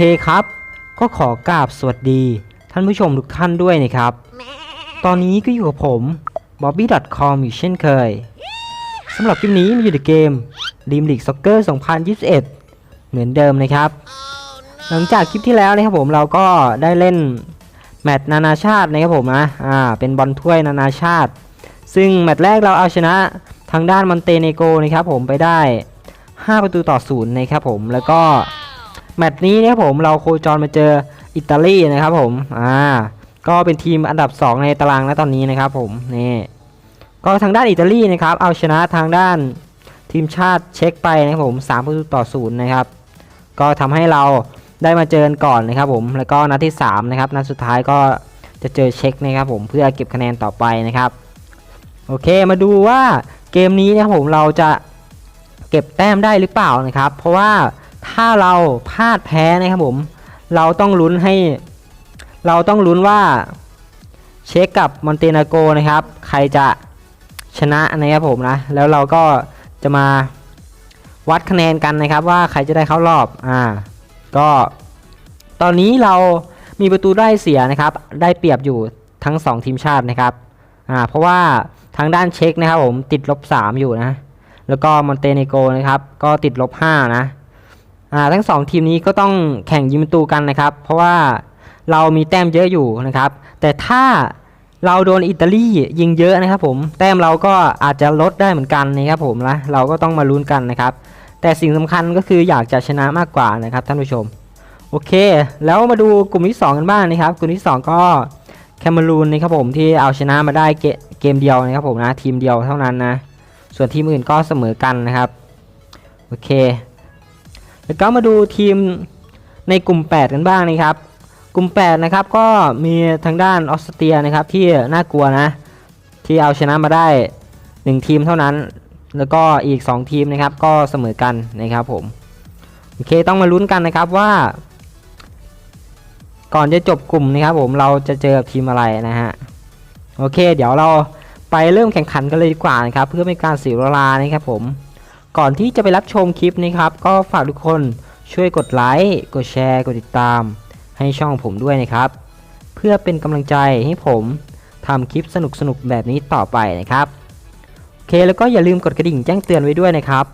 เคครับ ก็ขอกราบสวัสดี ท่านผู้ชมทุกท่านด้วยนะครับ ตอนนี้ก็อยู่กับผม bobby.com อยู่เช่นเคยสำหรับคลิปนี้มีอยู่ในเกม Dream League Soccer 2021 เหมือนเดิมนะครับ หลังจากคลิปที่แล้วนะครับผมเราก็ได้เล่นแมตช์นานาชาตินะครับผมนะอ่าเป็นบอลถ้วยนานาชาติ ซึ่งแมตช์แรกเราเอาชนะทางด้านมอนเตเนโกนะครับผมไปได้ 5 ประตูต่อศูนย์นะครับผมแล้วก็ แมตช์นี้นะครับผมเราโคจรมาเจออิตาลีนะครับผมอ่าก็เป็นทีมอันดับ 2 ในตารางณตอนนี้นะครับผมนี่ก็ทางด้านอิตาลีนะครับเอาชนะทางด้านทีมชาติเช็กไปนะครับผม3ประตูต่อศูนย์นะครับก็ทำให้เราได้มาเจอกันก่อนนะครับผมแล้วก็นัดที่3นะครับนัดสุดท้ายก็จะเจอเช็กนะครับผมเพื่อเก็บคะแนนต่อไปนะครับโอเคมาดูว่าเกมนี้นะครับผมเราจะเก็บแต้มได้หรือเปล่านะครับ เพราะว่า ถ้าเราพลาดแพ้นะครับผม เราต้องลุ้นให้ เราต้องลุ้นว่าเช็คกับมอนเตเนโกนะครับ ใครจะชนะนะครับผมนะ แล้วเราก็จะมาวัดคะแนนกันนะครับ ว่าใครจะได้เข้ารอบ อ่า ก็ ตอนนี้เรามีประตูได้เสียนะครับ ได้เปรียบอยู่ทั้ง 2 ทีมชาตินะครับ อ่า เพราะว่าทางด้านเช็คนะครับผมติดลบ 3 อยู่นะ แล้วก็มอนเตเนโกนะครับ ก็ติดลบ 5 นะ ทั้ง 2 ทีมนี้ก็ต้องแข่งยิงประตูกันนะครับ เพราะว่าเรามีแต้มเยอะอยู่นะครับ แต่ถ้าเราโดนอิตาลียิงเยอะนะครับผมแต้มเราก็อาจจะลดได้เหมือนกันนะครับผมนะเราก็ต้องมาลุ้นกันนะครับ แต่สิ่งสำคัญก็คืออยากจะชนะมากกว่านะครับท่านผู้ชม โอเค แล้วมาดูกลุ่มที่ 2 กันบ้างนะครับ กลุ่มที่ 2 ก็แคมารูนนะครับผมที่เอาชนะมาได้เกเกมเดียวนะครับผมนะทีมเดียวเท่านั้นนะส่วนทีมอื่นก็เสมอกันนะครับโอเค แล้วก็มาดูทีมในกลุ่ม 8 กันบ้างนะครับ กลุ่ม 8 นะครับก็มีทางด้านออสเตรียนะครับที่น่ากลัวนะ ที่เอาชนะมาได้ 1 ทีมเท่านั้น แล้วก็อีก 2 ทีมนะครับก็เสมอกันนะครับผม โอเคต้องมาลุ้นกันนะครับว่า ก่อนจะจบกลุ่มนะครับผมเราจะเจอกับทีมอะไรนะฮะ โอเค เดี๋ยวเราไปเริ่มแข่งขันกันเลยดีกว่านะครับ เพื่อไม่การเสียเวลานะครับผม ก่อนที่จะไปรับชมคลิปนะครับ ก็ฝากทุกคนช่วยกดไลค์กดแชร์กดติดตาม ให้ช่องผมด้วยนะครับ เพื่อเป็นกำลังใจให้ผมทำคลิปสนุกๆแบบนี้ต่อไปนะครับโอเคแล้วก็อย่าลืมกดกระดิ่งแจ้งเตือนไว้ด้วยนะครับ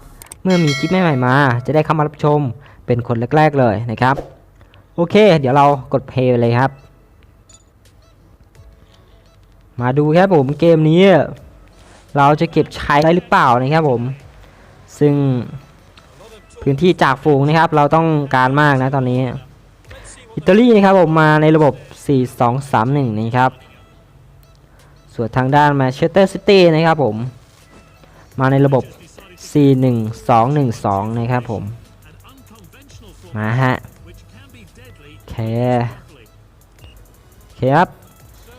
เมื่อมีคลิปใหม่ๆมา จะได้เข้ามารับชมเป็นคนแรก ๆเลยนะครับ โอเค เดี๋ยวเรากดเพลย์เลยครับ มาดูครับผมเกมนี้ เราจะเก็บใช้ได้หรือเปล่านะครับผม ซึ่งพื้นที่จากฝูงนะครับ เราต้องการมากนะตอนนี้ อิตาลีนะครับผมมาในระบบ 4-2-3-1 นะครับ ส่วนทางด้านแมนเชสเตอร์ซิตี้นะครับผม มาในระบบ 4-1-2-1-2 นะครับผม มาฮะโอเคโอเคครับ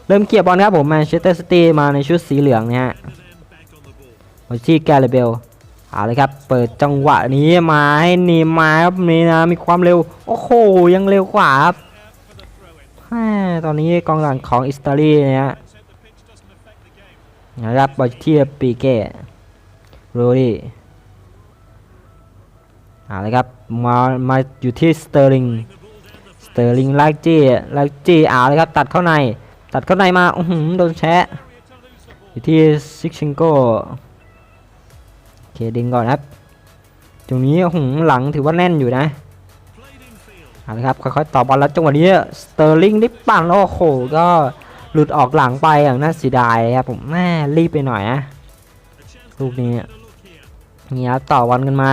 เริ่มเกียร์บอลครับผมแมนเชสเตอร์ซิตี้มาในชุดสีเหลืองนะฮะมาที่แกเรเบล เอาเลยครับ เปิดจังหวะนี้มาให้นีมาครับนี่นะมีความเร็ว โอ้โห ยังเร็วกว่าครับตอนนี้กองหลังของอิสตาลีเนี่ยนะครับบอลที่ปีเก้โรดี้เอาเลยครับมามาอยู่ที่สเตอร์ลิงสเตอร์ลิงลากจี้ลากจี้เอาเลยครับ ตัดเข้าใน ตัดเข้าในมาอือหือโดนแชะอยู่ที่ซิกชิงโก เคดึงก่อนครับ ตรงนี้หืหลังถือว่าแน่นอยู่นะเอาละครับค่อยๆต่อบอลแล้วจังหวะนี้สเตอร์ลิงได้ปั่นโอ้โหก็หลุดออกหลังไปอย่างน่าเสียดายครับผมแม่รีบไปหน่อยนะลูกนี้เนี่ยครับต่อบอลกันมา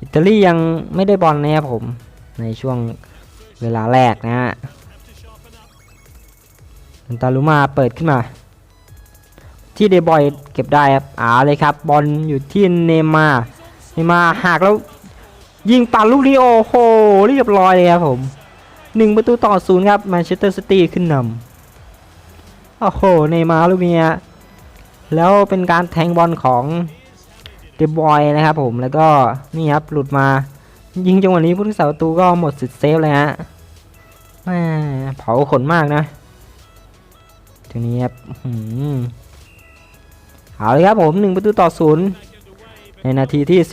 อิตาลียังไม่ได้บอลนะครับผมในช่วงเวลาแรกนะฮะอันตาลุมาเปิดขึ้นมา ที่เดบอยเก็บได้ครับอาเลยครับบอลอยู่ที่เนมาเนมาหักแล้วยิงปัดลูกนี้โอ้โหเรียบร้อยเลยครับผมหนึ่งประตูต่อศูนย์ครับแมนเชสเตอร์ซิตี้ขึ้นนำโอ้โหเนมาลูกนี้ฮะแล้วเป็นการแทงบอลของเดบอยนะครับผมแล้วก็นี่ครับหลุดมายิงจังหวะนี้ผู้รักษาประตูก็หมดสิทธิ์เซฟเลยฮะแม่เผาขนมากนะทีนี้ครับ เอาเลยครับผมหนึ่งประตูต่อศูนย์ในนาทีที่ 19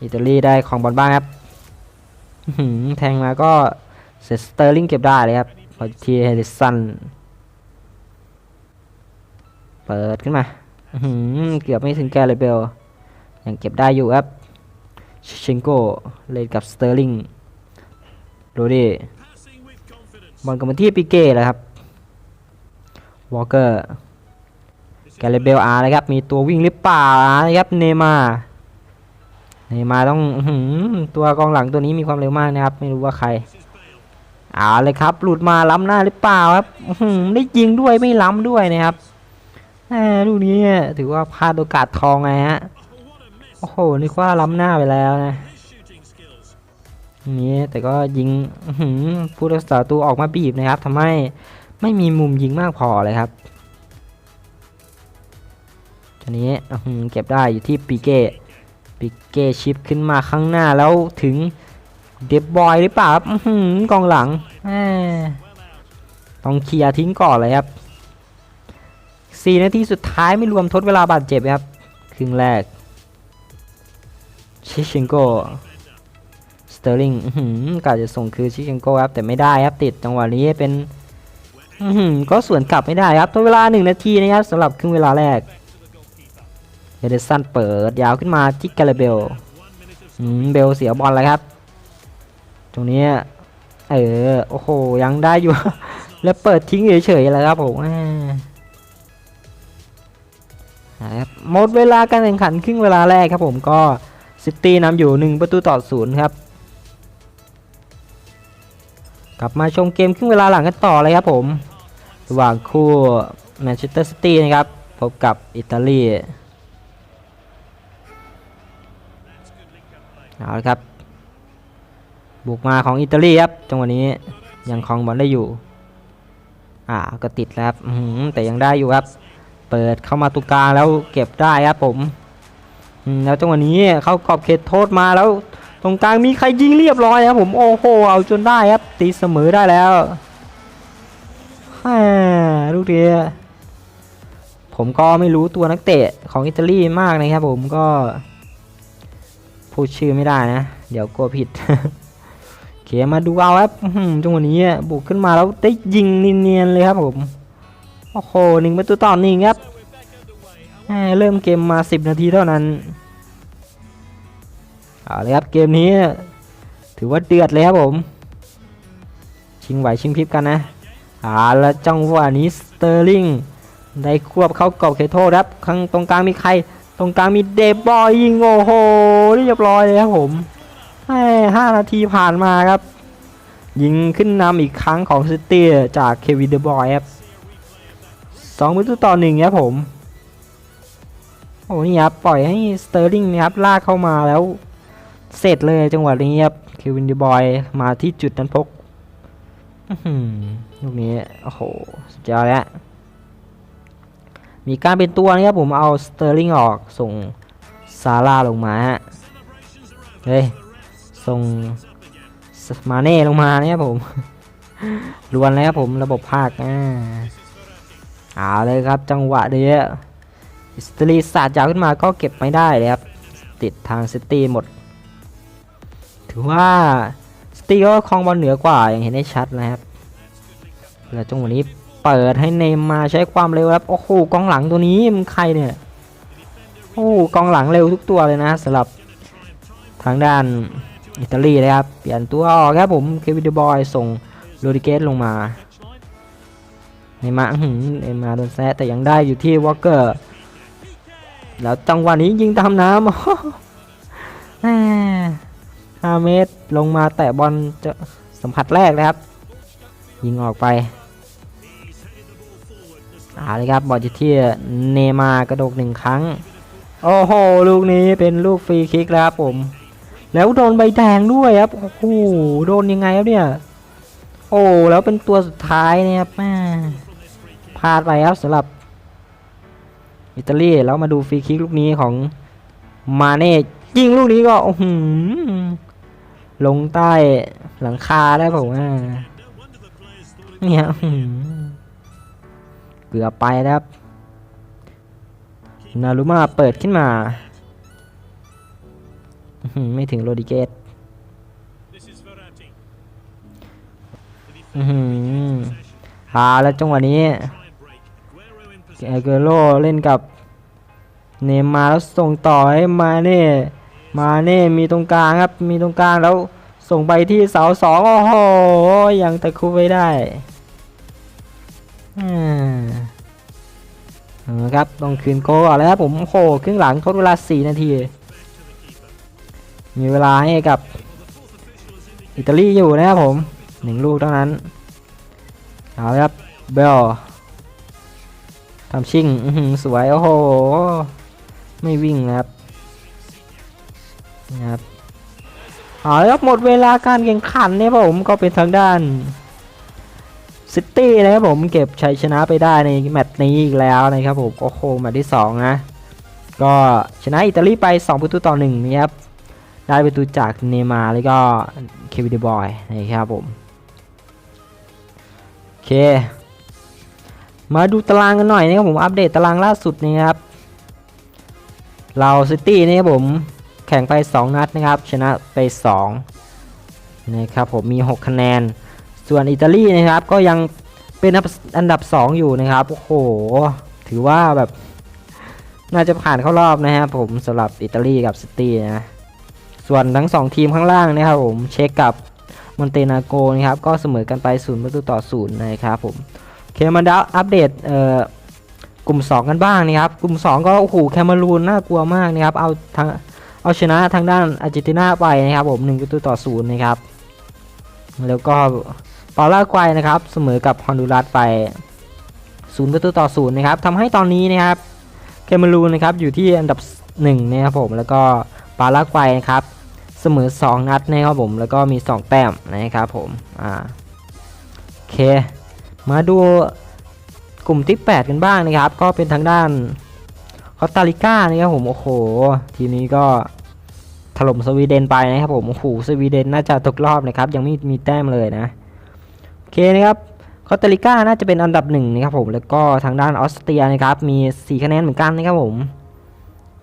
อิอิตาลีได้ของบอลบ้างครับแทงมาก็เสร็จสเตอร์ลิงเก็บได้เลยครับพอทีเฮดิสัน เปิดขึ้นมาเกือบไม่ถึงแกเลยเบลยังเก็บได้อยู่ครับชิเชนโกเล่นกับสเตอร์ลิงดูดิบอลกับมาที่ปิเก้แล้วครับ วอลเกอร์แกเรเบลอาร์นะครับ มีตัววิ่งหรือเปล่านะครับ เนมา เนมาต้องอตัวกองหลังตัวนี้มีความเร็วมากนะครับ ไม่รู้ว่าใครเอาเลยครับ หลุดมาล้ำหน้าหรือเปล่าครับได้ยิงด้วยไม่ล้ำด้วยนะครับแหมลูกนี้ถือว่าพลาดโอกาสทองไงฮะ โอ้โห นึกว่าล้ำหน้าไปแล้วนะนี้แต่ก็ยิงผู้รักษาตัวออกมาบีบนะครับทำให้ ไม่มีมุมยิงมากพอเลยครับทีนี้เก็บได้อยู่ที่ปีเก้ปีเก้ชิปขึ้นมาข้างหน้าแล้วถึงเดบบอยหรือเปล่าครับอื้อหือกองหลังต้องเคลียร์ทิ้งก่อนเลยครับ4นาทีสุดท้ายไม่รวมทดเวลาบาดเจ็บครับ ครึ่งแรก ชิเชนโกสเตอร์ลิงกาจะส่งคือชิเชนโกครับ แต่ไม่ได้ครับติดจังหวะนี้เป็น ก็สวนกลับไม่ได้ครับตัวเวลา 1 นาทีนะครับสำหรับครึ่งเวลาแรกเฮเดสันเปิดยาวขึ้นมาที่กาลเบลเบลเสียบอลแล้วครับ ตรงนี้ เออ โอ้โห ยังได้อยู่ แล้วเปิดทิ้งเฉยๆแล้วครับผมหม่นะครับหมดเวลาการแข่งขันครึ่งเวลาแรกครับผมก็ซิตี้นำอยู่ 1 ประตูต่อศูนย์ครับ กลับมาชมเกมครึ่งเวลาหลังกันต่อเลยครับผม ระหว่างคู่แมนเชสเตอร์ซิตี้นะครับ พบกับอิตาลีเอาละครับ บุกมาของอิตาลีครับ จังหวะนี้ยังครองบอลได้อยู่ อ่าก็ติดแล้วครับแต่ยังได้อยู่ครับ เปิดเข้ามาตุกลางแล้วเก็บได้ครับผมมแล้วจังหวะนี้เขากรอบเขตโทษมาแล้ว รงกลางมีใครยิงเรียบร้อยครับผมโอ้โหเอาจนได้ครับ ตีเสมอได้แล้วแหม่ลูกเดียผมก็ไม่รู้ตัวนักเตะของอิตาลีมากนะครับผมก็ พูดชื่อไม่ได้นะ เดี๋ยวกลัวผิดโอเคมาดูเอาครับจังหวะนี้บุกขึ้นมาแล้วได้ยิงเนียนๆเลยครับผมโอ้โหหนึ่งประตูต่อหนึ่งครับเริ่มเกมมา 10 นาทีเท่านั้น เอาเลยครับเกมนี้ ถือว่าเดือดเลยครับผม ชิงไหวชิงพริบกันนะเอาแล้วจังหวะนี้สเตอร์ลิงได้ควบเข้ากรอบเขตโทษครับข้างตรงกลางมีใคร ตรงกลางมีเดบบอยยิงโอ้โหเรียบร้อยเลยครับผมแหม่ห้านาทีผ่านมาครับ ยิงขึ้นนำอีกครั้งของซิตี้จากเควินเดบอยครับสองประตูต่อหนึ่งครับผม โอ้นี่ครับปล่อยให้สเตอร์ลิงนะครับลากเข้ามาแล้ว เสร็จเลยจังหวะนี้ครับเควินดีบอยมาที่จุดนั้นพกลูกนี้ โอ้โหสุดยอดแล้ว มีการเป็นตัวนะครับผมเอาสเตอร์ลิงออก ส่งซาร่าลงมาฮะ เฮ้ย ส่งมาเน่ลงมาเนี่ยผมรวนแล้วครับผมระบบภาคอ่าเอาเลยครับจังหวะนี้อิสตรีสาดยาวขึ้นมาก็เก็บไม่ได้เลยครับ ติดทางซิตี้หมด ถือว่าซิตี้ก็ครองบอลเหนือกว่าอย่างเห็นได้ชัดนะครับ แล้วจังหวะนี้เปิดให้เนมมาใช้ความเร็วครับโอ้โหกองหลังตัวนี้มันใครเนี่ยโอ้กองหลังเร็วทุกตัวเลยนะสำหรับทางด้านอิตาลีนะครับเปลี่ยนตัวออกครับผมเควินเดบอยส่งโรดิเกสลงมาเนมาหือเนมาโดนแซะแต่ยังได้อยู่ที่วอลเกอร์แล้วจังหวะนี้ยิงตามน้ำ แหม่ห้าเมตร ลงมาแตะบอลจะสัมผัสแรกนะครับ ยิงออกไปเอาเลยครับบอลอยู่ที่เนมากระโดดหนึ่งครั้ง โอ้โห ลูกนี้เป็นลูกฟรีคิกแล้วครับผม แล้วโดนใบแดงด้วยครับ โอ้โห โดนยังไงครับเนี่ย โอ้ แล้วเป็นตัวสุดท้ายนี่ยครับแม่พลาดไปครับสำหรับอิตาลีแล้วมาดูฟรีคิกลูกนี้ของมาเน่ยิงลูกนี้ก็ โอ้โห ลงใต้หลังคาได้ผมว่าเนี่ยเกือบไปแล้วครับ นารุมาเปิดขึ้นมา ไม่ถึงโรดิเกตอือหือหาแล้วจังหวะนี้เอเกโรเล่นกับ เนย์มาแล้วส่งต่อให้มาเน่ มาเน่มีตรงกลางครับ มีตรงกลางแล้วส่งไปที่เสาสองโอ้โหยังตะคุบไว้ได้อ่าเอาละครับต้องคืนโกก่อนแล้วครับผมโอ้โหครึ่งหลังทดเวลา 4 นาที มีเวลาให้กับอิตาลีอยู่นะครับผมหนึ่งลูกเท่านั้นเอาละครับเบลทำชิ่งสวย โอ้โห ไม่วิ่งนะครับ นะครับเอาละครับหมดเวลาการแข่งขันเนี่ยผมก็เป็นทางด้านซิตี้นะครับผมเก็บชัยชนะไปได้ในแมตช์นี้อีกแล้วนะครับผมโอ้โหแมตช์ที่สองนะก็ชนะอิตาลีไป2ประตูต่อ1นะครับได้ประตูจากเนมาร์แล้วก็เควินเดบอยนะครับผมโอเค มาดูตารางกันหน่อยนะครับผมอัปเดตตารางล่าสุดนะครับเราซิตี้นะครับผม แข่งไป 2 นัดนะครับ ชนะไป2นะครับผมมี 6 คะแนน ส่วนอิตาลีนะครับก็ยังเป็นอันดับ 2 อยู่นะครับโอ้โหถือว่าแบบน่าจะผ่านเข้ารอบนะครับผมสำหรับอิตาลีกับซิตี้นะส่วนทั้ง 2 ทีมข้างล่างนะครับผมเช็คกับมอนเตนาโกนะครับก็เสมอกันไป0ประตูต่อ0นะครับผมเคมาดาอัปเดตเอ่อกลุ่ม 2 กันบ้างนะครับ กลุ่ม 2 ก็โอ้โหแคมารูนน่ากลัวมากนะครับเอาทาง เอาชนะทางด้านอาร์เจนตินาไปนะครับผม1ประตูต่อ0นะครับ แล้วก็ปาลากวัยนะครับเสมอกับฮอนดูรัสไป0ประตูต่อ0นะครับทำให้ตอนนี้นะครับแคมารูนนะครับอยู่ที่อันดับ1นะครับผมแล้วก็ปาลากวัยนะครับเสมอ 2 นัดนะครับผมแล้วก็มี 2 แต้มนะครับผมอ่าโอเค มาดูกลุ่มที่ 8 กันบ้างนะครับ ก็เป็นทางด้านคอสตาริกานะครับผมโอ้โห ทีนี้ก็ ถล่มสวีเดนไปนะครับผมโอ้โหสวีเดนน่าจะตกรอบนะครับ ยังไม่มีแต้มเลยนะโอเคนะครับคอสตาริกาน่าจะเป็นอันดับหนึ่งนะครับผมแล้วก็ทางด้านออสเตรียนะครับมี 4 คะแนนเหมือนกันนะครับผม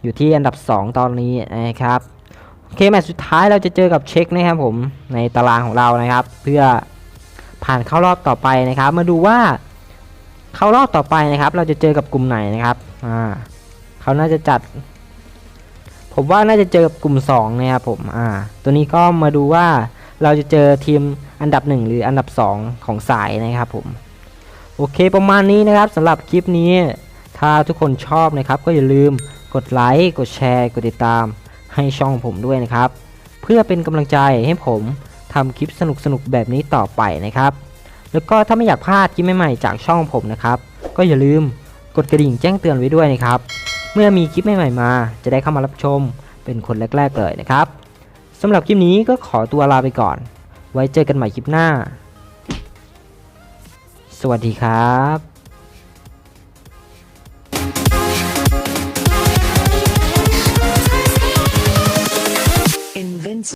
อยู่ที่อันดับ 2 ตอนนี้นะครับโอเคแมตช์สุดท้ายเราจะเจอกับเช็กนะครับผมในตารางของเรานะครับ เพื่อผ่านเข้ารอบต่อไปนะครับ มาดูว่าเข้ารอบต่อไปนะครับ เราจะเจอกับกลุ่มไหนนะครับอ่าเขาน่าจะจัด ผมว่าน่าจะเจอกลุ่ม2นะครับผมอ่า ตัวนี้ก็มาดูว่าเราจะเจอทีมอันดับ 1 หรืออันดับ 2 ของสายนะครับผม โอเคประมาณนี้นะครับสำหรับคลิปนี้ ถ้าทุกคนชอบนะครับ ก็อย่าลืมกดไลค์กดแชร์ กดติดตามให้ช่องผมด้วยนะครับ เพื่อเป็นกำลังใจให้ผมทำคลิปสนุกๆแบบนี้ต่อไปนะครับ แล้วก็ถ้าไม่อยากพลาดคลิปใหม่ๆจากช่องผมนะครับ ก็อย่าลืมกดกระดิ่งแจ้งเตือนไว้ด้วยนะครับ เมื่อมีคลิปใหม่ๆมา จะได้เข้ามารับชมเป็นคนแรก ๆ เลยนะครับสำหรับคลิปนี้ก็ขอตัวลาไปก่อน ไว้เจอกันใหม่คลิปหน้า สวัสดีครับ